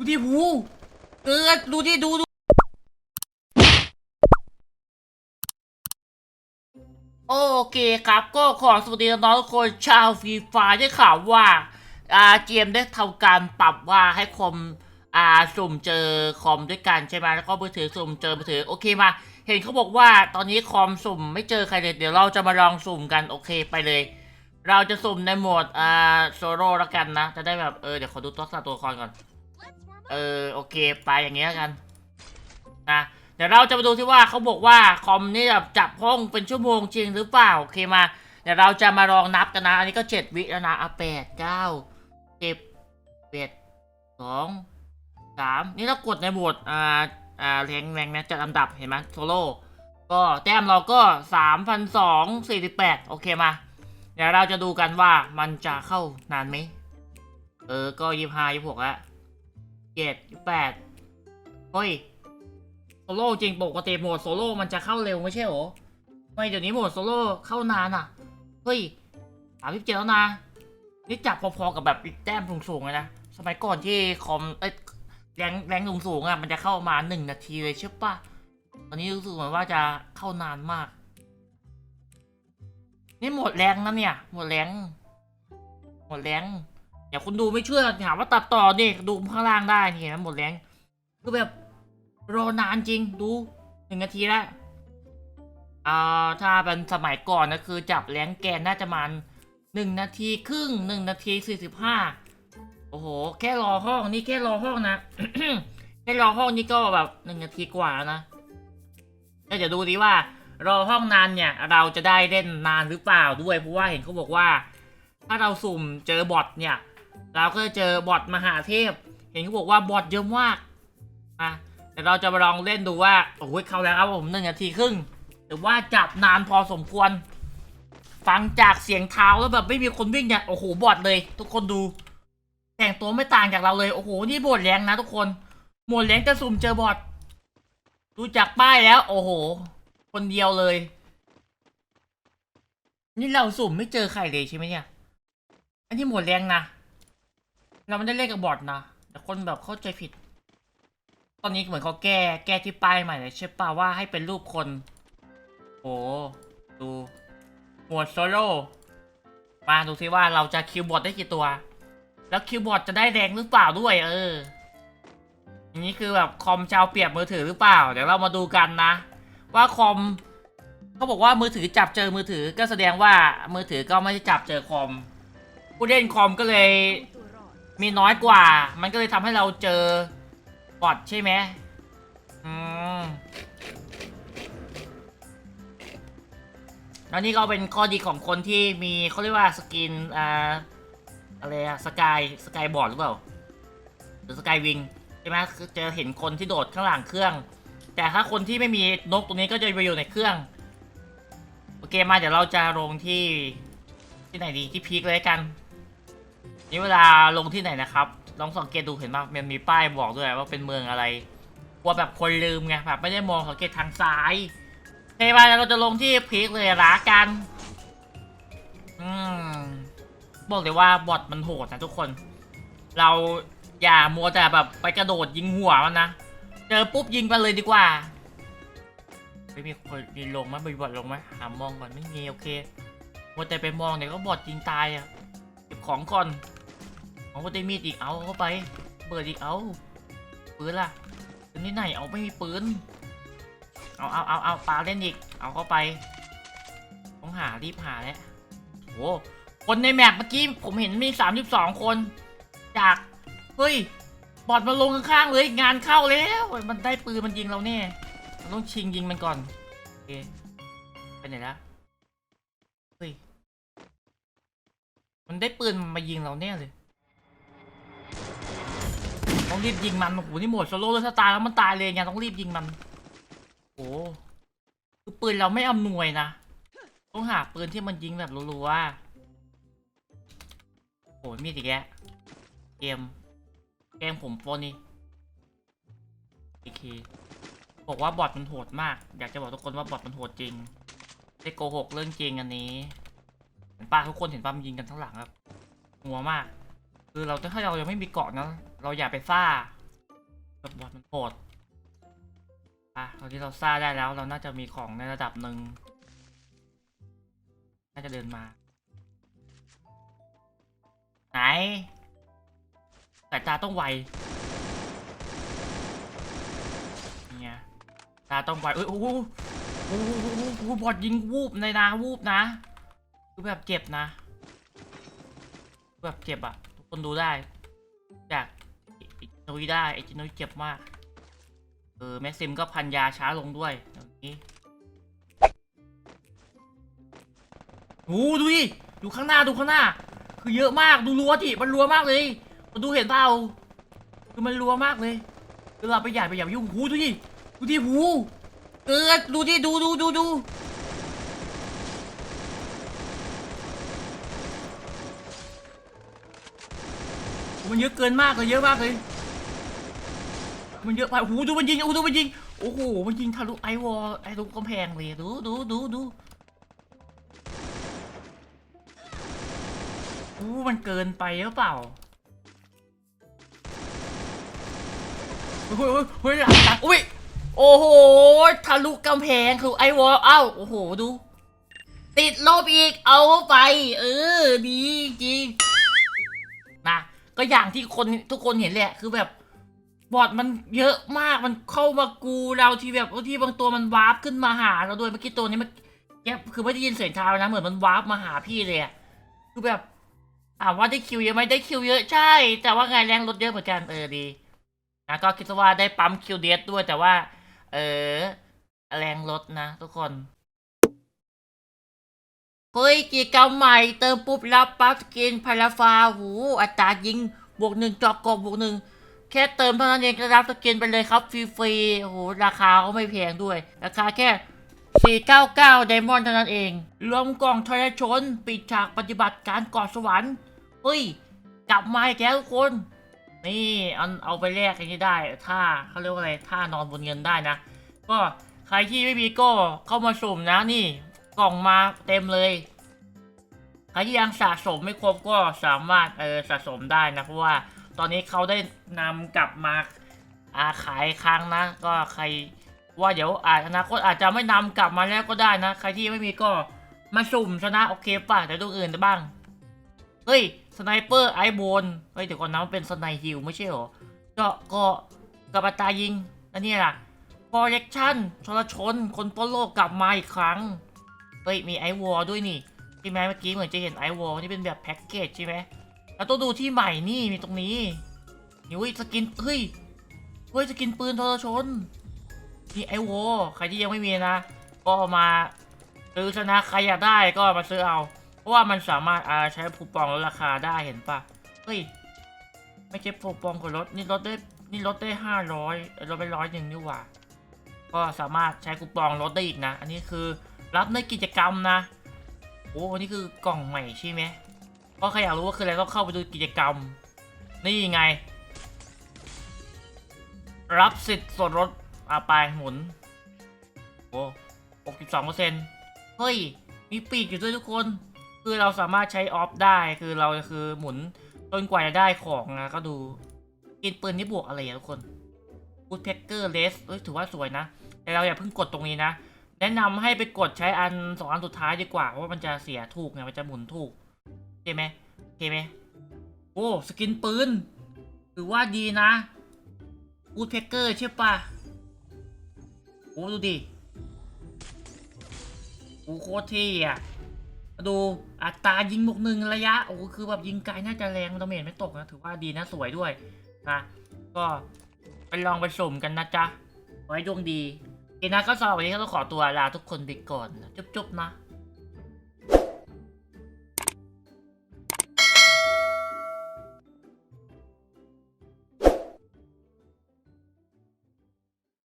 ดูดิหูเออดูดิดูดูโอเคครับก็ขอสวัสดีน้องๆทุกคนชาวฟรีไฟร์ได้ข่าวว่าอ่าเจมได้ทำการปรับว่าให้คอมอ่าสุ่มเจอคอมด้วยกันใช่ไหมแล้วก็มือถือสุ่มเจอมือถือโอเคมา เห็นเขาบอกว่าตอนนี้คอมสุ่มไม่เจอใครเลยเดี๋ยวเราจะมาลองสุ่มกันโอเคไปเลย เราจะสุ่มในโหมดอ่าโซโล่แล้วกันนะ จะได้แบบเออเดี๋ยวขอดูตัวสัตว์ตัวละครก่อน เออโอเคไปอย่างเงี้ยกันนะเดี๋ยวเราจะมาดูที่ว่าเขาบอกว่าคอมนี่แบบจับห้องเป็นชั่วโมงจริงหรือเปล่าโอเคมา เดี๋ยวเราจะมาลองนับกันนะ อันนี้ก็เจ็ดวิแล้วนะอะแปดเก้าสิบเอ็ดสองสามนี่เรากดในโหมดอ่าอ่าแรงแรงนะจัดลำดับเห็นไหมโซโล่ก็แต้มเราก็สามพันสองสี่สิบแปดโอเคมา เดี๋ยวเราจะดูกันว่ามันจะเข้านานไหมเออ ก็ยี่ห้ายี่หกแล้ว เจ็ดแปดเฮ้ยโซโล่จริงปกติโหมดโซโล่มันจะเข้าเร็วไม่ใช่หรอไม่เดี๋ยวนี้โหมดโซโล่เข้านานอะ เฮ้ยสามสิบเจ็ดแล้วนะ นี่จับพอๆกับแบบแต้มสูงๆเลยนะ สมัยก่อนที่คอมเอ้ยแรงแรงสูงๆอะมันจะเข้ามาหนึ่งนาทีเลยใช่ปะตอนนี้รู้สึกเหมือนว่าจะเข้านานมาก นี่หมดแรงนะเนี่ย หมดแรง หมดแรง เดี๋ยวคุณดูไม่เชื่อถามว่าตัดต่อนี่ดูข้างล่างได้นี่เห็นไหมหมดแรงคือแบบรอนานจริงดูหนึ่งนาทีแล้วอ่าถ้าเป็นสมัยก่อนนะคือจับแรงแกนน่าจะมันหนึ่งนาทีครึ่งหนึ่งนาทีสี่สิบห้าโอ้โห แค่รอห้องนี่แค่รอห้องนะแค่รอห้องนี่ก็แบบหนึ่งนาทีกว่าแล้วนะแล้วเดี๋ยวดูดิว่ารอห้องนานเนี่ย เราจะได้เล่นนานหรือเปล่าด้วยเพราะว่าเห็นเขาบอกว่า ถ้าเราสุ่มเจอบอทเนี่ย เราก็จะเจอบอทมหาเทพ เห็นเขาบอกว่าบอทเยอะมากอะแต่เราจะมาลองเล่นดูว่าโอ้ยเข้าแล้วครับผมหนึ่งนาทีครึ่งหรือว่าจับนานพอสมควร ฟังจากเสียงเท้าแล้วแบบไม่มีคนวิ่งเนี่ยโอ้โหบอทเลย ทุกคนดู แต่งตัวไม่ต่างจากเราเลยโอ้โหนี่บอทแรงนะทุกคนหมดแรงจะสุ่มเจอบอทดูจากป้ายแล้ว โอ้โห คนเดียวเลย นี่เราสุ่มไม่เจอใครเลยใช่ไหมเนี่ย อันนี้หมดแรงนะ เราไม่ได้เล่นกับบอทนะ แต่คนแบบเข้าใจผิด ตอนนี้เหมือนเขาแก้แก้ที่ป้ายใหม่เลยใช่ป่าว่าให้เป็นรูปคน โอ้ดูหมวดโซโล่มาดูซิว่าเราจะคิวบอทได้กี่ตัว แล้วคิวบอทจะได้แรงหรือเปล่าด้วย เอออย่างนี้คือแบบคอมจะเอาเปรียบมือถือหรือเปล่า เดี๋ยวเรามาดูกันนะ ว่าคอมเขาบอกว่ามือถือจับเจอมือถือก็แสดงว่ามือถือก็ไม่ได้จับเจอคอมผู้เล่นคอมก็เลย มีน้อยกว่า มันก็เลยทำให้เราเจอบอทใช่ไหมอืมแล้วนี่ก็เป็นข้อดีของคนที่มีเขาเรียกว่าสกินอ่าอะไรอะสกายสกายบอร์ดหรือเปล่าหรือสกายวิงใช่ไหมคือจะเห็นคนที่โดดข้างหลังเครื่อง แต่ถ้าคนที่ไม่มีนกตรงนี้ก็จะไปอยู่ในเครื่อง โอเคมาเดี๋ยวเราจะลงที่ที่ไหนดีที่พีคเลยกัน นี่เวลาลงที่ไหนนะครับ ลองสังเกตดูเห็นป่ะมันมีป้ายบอกด้วยว่าเป็นเมืองอะไรกลัวแบบคนลืมไงแบบไม่ได้มองสังเกตทางซ้ายโอเคมาเราจะลงที่พีคเลยละกัน อืมบอกเลยว่าบอทมันโหดนะทุกคน เราอย่ามัวแต่แบบไปกระโดดยิงหัวมันนะ เจอปุ๊บยิงไปเลยดีกว่า ไม่มีคนมีลงไหมมีบอทลงไหมหามองก่อนไม่มีโอเคมัวแต่ไปมองเดี๋ยวก็บอทยิงตายอะเก็บของก่อน เอาก็ได้มีดอีกเอาเข้าไป เปิดอีกเอาปืนล่ะปืนที่ไหนเอาไม่มีปืนเอาเอาเอาเอาปาเล่นอีก เอาเข้าไป ต้องหารีบหาแล้วโอ้คนในแมปเมื่อกี้ผมเห็นมีสามสิบสองคน จาก เฮ้ย บอทมาลงข้างๆเลย งานเข้าแล้ว มันได้ปืนมันยิงเราแน่เราต้องชิงยิงมันก่อน โอเค ไปไหนละเฮ้ย มันได้ปืนมายิงเราแน่เลย ต้องรีบยิงมันโอ้โหนี่หมดโซโล่แล้วถ้าตายแล้วมันตายเลยไงต้องรีบยิงมันโอ้คือปืนเราไม่อำนวยนะต้องหาปืนที่มันยิงแบบรัวๆโอ้โหมีดอีกแล้วเกมเกมผมโฟนนี่โอเคบอกว่าบอทมันโหดมาก อยากจะบอกทุกคนว่าบอทมันโหดจริงได้โกหกเรื่องจริงอันนี้เห็นป้าทุกคนเห็นป้ามันยิงกันทั้งหลังครับหัวมาก คือเราถ้าเรายังไม่มีเกาะนะ เราอย่าไปซ่าแบบบอดมันโหดอะตอนที่เราซ่าได้แล้ว เราน่าจะมีของในระดับหนึ่งน่าจะเดินมา ไหนสายตาต้องไวเนี่ยตาต้องไวเอ้ยโอ้โหโอ้โหโอ้โหบอดยิงวูบในนะวูบนะคือแบบเจ็บนะแบบเจ็บอะทุก คนดูได้ จากไอ้นุ้ยได้ไอจินุ้ยเจ็บมาก เออแม็กซิมก็พันยาช้าลงด้วยอย่างนี้โอ้ดูดิดูข้างหน้าดูข้างหน้า คือเยอะมากดูรัวดิมันรัวมากเลยมาดูเห็นเปล่าคือมันรัวมากเลยเราไปใหญ่ไปอย่าไปยุ่งหูดูดิดูดิหูเกิดดูดิดูดูดูดู มันเยอะเกินมากเลยเยอะมากเลย มันเยอะไปโอ้โหดูมันยิงโอ้โหดูมันยิงโอ้โหมันยิงทะลุไอวอลไอตรงกำแพงเลยดูดูดูดูโอ้มันเกินไปหรือเปล่าเฮ้ยเฮ้ยหลังจากอุ้ยโอ้โหทะลุกำแพงคือไอวอลเอ้าโอ้โหดู ติดลบอีกเอาไป เออดีจริง ก็อย่างที่คนทุกคนเห็นแหละ คือแบบบอดมันเยอะมากมันเข้ามากูเราที่แบบที่บางตัวมันวาร์ปขึ้นมาหาเราด้วยเมื่อกี้ตัวนี้มันแกคือไม่ได้ยินเสียงเท้านะเหมือนมันวาร์ปมาหาพี่เลยอะคือแบบถามว่าได้คิวเยอะไหมได้คิวเยอะใช่ แต่ว่าไงแรงลดเยอะเหมือนกันเออดีนะก็คิดว่าได้ปั๊มคิวเดสด้วยแต่ว่า เออแรงลดนะทุกคน เฮ้ยกิจกรรมใหม่เติมปุ๊บรับปั๊บสกินพาราฟาหูอัตรายิงบวกหนึ่งจอกกบบวกหนึ่งแค่เติมเท่านั้นเองก็รับสกินไปเลยครับฟรีๆโอ้โหราคาก็ไม่แพงด้วย ราคาแค่ 499ไดมอนด์เท่านั้นเอง รวมกล่องทรชน ปิดฉากปฏิบัติการกอดสวรรค์เฮ้ย กลับมาอีกแล้วทุกคน นี่เอาเอาไปแลกอันนี้ได้ถ้าเขาเรียกว่าอะไรถ้านอนบนเงินได้นะ ก็ใครที่ไม่มีก็เข้ามาสุ่มนะนี่ กล่องมาเต็มเลยใครที่ยังสะสมไม่ครบก็สามารถเออสะสมได้นะเพราะว่าตอนนี้เขาได้นำกลับมาอาขายครั้งนะ ก็ใครว่าเดี๋ยวอาจอนาคตอาจจะไม่นำกลับมาแล้วก็ได้นะ ใครที่ไม่มีก็มาสุ่มชนะโอเคป่ะแต่ตัวอื่นบ้างเฮ้ยสไนเปอร์ไอโบนเฮ้ยเดี๋ยวก่อนนะมันเป็นสไนฮิลไม่ใช่เหรอก็ก็กับอัตรายิงอันนี้ล่ะคอลเลกชันชลชน คนปล้นโลกกลับมาอีกครั้ง เฮ้ยมีไอวอลด้วยนี่ใช่ไหมเมื่อกี้เหมือนจะเห็นไอวอลนี่เป็นแบบแพ็กเกจใช่ไหมเราต้องดูที่ใหม่นี่มีตรงนี้นี่เว้ยสกินเฮ้ยเฮ้ยสกินปืนทรชนนี่ไอโวใครที่ยังไม่มีนะ ก็มาซื้อชนะใครอยากได้ก็มาซื้อเอา เพราะว่ามันสามารถอาใช้คูปองลดราคาได้เห็นปะเฮ้ยไม่ใช่คูปองกับลดนี่ลดได้นี่ลดได้ห้าร้อยลดไปร้อยหนึ่งนี่หว่า ก็สามารถใช้คูปองลดได้อีกนะ อันนี้คือ รับในกิจกรรมนะ โอ้นนี้คือกล่องใหม่ใช่ไหมก็ใครอยากรู้ว่าคืออะไรก็เข้าไปดูกิจกรรม นี่ยังไง รับสิทธิ์ส่วนลดอาไปหมุน โอ้62เปอร์เซ็นต์เฮ้ย มีปีกอยู่ด้วยทุกคน คือเราสามารถใช้ออฟได้ คือเราคือหมุนจนกว่าจะได้ของนะก็ดู กินปืนนี่บวกอะไรอะทุกคนกูดเพกเกอร์เลสเอ้ยถือว่าสวยนะ แต่เราอย่าเพิ่งกดตรงนี้นะ แนะนำให้ไปกดใช้อันสองอันสุดท้ายดีกว่าเพราะว่ามันจะเสียถูกไงมันจะหมุนถูกโอเคไหมโอเคไหมโอ้สกินปืนถือว่าดีนะกูดเพกเกอร์ใช่ปะโอ้ดูดิโอ้โคตรเท่อะดูอัตรายิงบวกหนึ่งระยะ โอ้คือแบบยิงไกลน่าจะแรงดาเมจไม่ตกนะ ถือว่าดีนะสวยด้วยนะก็ไปลองไปสุ่มกันนะจ๊ะไว้ดวงดี นะก็สำหรับวันนี้ก็ต้องขอตัวลาทุกคนไปก่อน จุ๊บๆนะ